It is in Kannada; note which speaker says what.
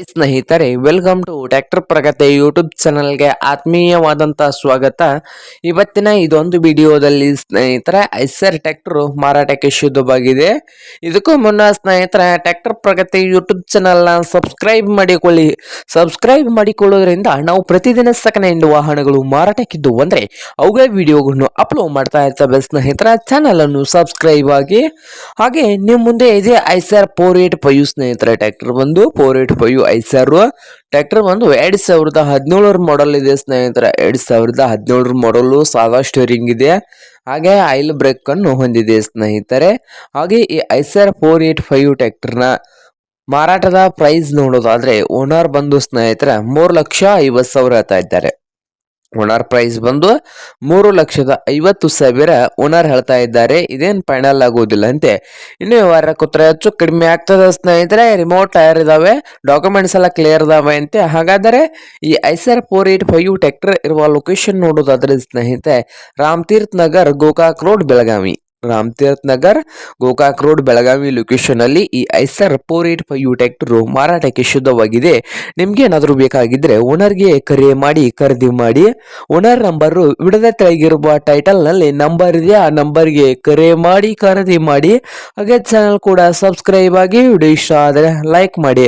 Speaker 1: ಸ್ನೇಹಿತರೆ, welcome to tractor Pragati YouTube ಚಾನಲ್ಗೆ ಆತ್ಮೀಯವಾದಂಥ ಸ್ವಾಗತ. ಇವತ್ತಿನ ಇದೊಂದು ವಿಡಿಯೋದಲ್ಲಿ ಸ್ನೇಹಿತರೆ ಐಸರ್ ಟ್ರ್ಯಾಕ್ಟರ್ ಮಾರಾಟಕ್ಕೆ ಶುದ್ಧವಾಗಿದೆ. ಇದಕ್ಕೂ ಮುನ್ನ ಸ್ನೇಹಿತರೆ ಟ್ರ್ಯಾಕ್ಟರ್ ಪ್ರಗತಿ ಯೂಟ್ಯೂಬ್ ಚಾನಲ್ನ ಸಬ್ಸ್ಕ್ರೈಬ್ ಮಾಡಿಕೊಳ್ಳಿ. ಸಬ್ಸ್ಕ್ರೈಬ್ ಮಾಡಿಕೊಳ್ಳೋದ್ರಿಂದ ನಾವು ಪ್ರತಿದಿನ ಸೆಕೆಂಡ್ ವಾಹನಗಳು ಮಾರಾಟಕ್ಕಿದ್ದು ಅಂದರೆ ಅವುಗಳ ವಿಡಿಯೋಗಳನ್ನು ಅಪ್ಲೋಡ್ ಮಾಡ್ತಾ ಇರ್ತವೆ. ಸ್ನೇಹಿತರ, ಚಾನಲನ್ನು ಸಬ್ಸ್ಕ್ರೈಬ್ ಆಗಿ. ಹಾಗೆ, ನಿಮ್ಮ ಮುಂದೆ ಇದೆ ಐಸರ್ ಫೋರ್ ಏಟ್ ಫೈವ್ ಸ್ನೇಹಿತರೆ ಟ್ರ್ಯಾಕ್ಟರ್ ಬಂದು four eight five Eicher tractor ಬಂದು ಎರಡ್ ಸಾವಿರದ ಹದಿನೇಳರ ಮಾಡಲ್ ಇದೆ ಸ್ನೇಹಿತರ. ಎರಡ್ ಸಾವಿರದ ಹದಿನೇಳರ ಮಾಡಲು ಸಾದಾ ಸ್ಟೇರಿಂಗ್ ಇದೆ. ಹಾಗೆ ಆಯಿಲ್ ಬ್ರೇಕ್ ಅನ್ನು ಹೊಂದಿದೆ ಸ್ನೇಹಿತರೆ. ಹಾಗೆ ಈ ಐಸರ್ ಫೋರ್ ಏಟ್ ಫೈವ್ ಟ್ರ್ಯಾಕ್ಟರ್ನ ಮಾರಾಟದ ಪ್ರೈಸ್ ನೋಡೋದಾದ್ರೆ ಓನರ್ ಬಂದು ಸ್ನೇಹಿತರ ಮೂರು ಲಕ್ಷ ಐವತ್ತು ಸಾವಿರ ಹೇಳ್ತಾ ಇದ್ದಾರೆ. ಓನರ್ ಪ್ರೈಸ್ ಬಂದು ಮೂರು ಲಕ್ಷದ ಐವತ್ತು ಸಾವಿರ ಓನರ್ ಹೇಳ್ತಾ ಇದ್ದಾರೆ. ಇದೇನು ಫೈನಲ್ ಆಗುವುದಿಲ್ಲ ಅಂತೆ. ಇನ್ನು ವ್ಯವಹಾರ ಕೂತ್ರೆ ಹೆಚ್ಚು ಕಡಿಮೆ ಆಗ್ತದೆ ಸ್ನೇಹಿತರೆ. ರಿಮೋಟ್ ಟೈರ್ ಇದಾವೆ. ಡಾಕ್ಯುಮೆಂಟ್ಸ್ ಎಲ್ಲ ಕ್ಲಿಯರ್ ಇದಾವೆ ಅಂತೆ. ಹಾಗಾದರೆ ಈ Eicher four eight five tractor ಇರುವ ಲೊಕೇಶನ್ ನೋಡೋದಾದ್ರೆ ಸ್ನೇಹಿತರೆ, Ramatirtha Nagar, Gokak road Belagavi. Ramatirtha Nagar, Gokak road, Belagavi location ಅಲ್ಲಿ ಈ Eicher four eight five tractor ಮಾರಾಟಕ್ಕೆ ಶುದ್ಧವಾಗಿದೆ. ನಿಮ್ಗೆ ಏನಾದರೂ ಬೇಕಾಗಿದ್ರೆ ಓನರ್ಗೆ ಕರೆ ಮಾಡಿ, ಖರೀದಿ ಮಾಡಿ. ಓನರ್ ನಂಬರು ವಿಡದ ತೆಳಗಿರುವ ಟೈಟಲ್ನಲ್ಲಿ ನಂಬರ್ ಇದೆ, ಆ ನಂಬರ್ಗೆ ಕರೆ ಮಾಡಿ, ಖರೀದಿ ಮಾಡಿ. ಹಾಗೆ ಚಾನಲ್ ಕೂಡ ಸಬ್ಸ್ಕ್ರೈಬ್ ಆಗಿ ವಿಡಿಯೋ ಇಷ್ಟ ಆದರೆ ಲೈಕ್ ಮಾಡಿ.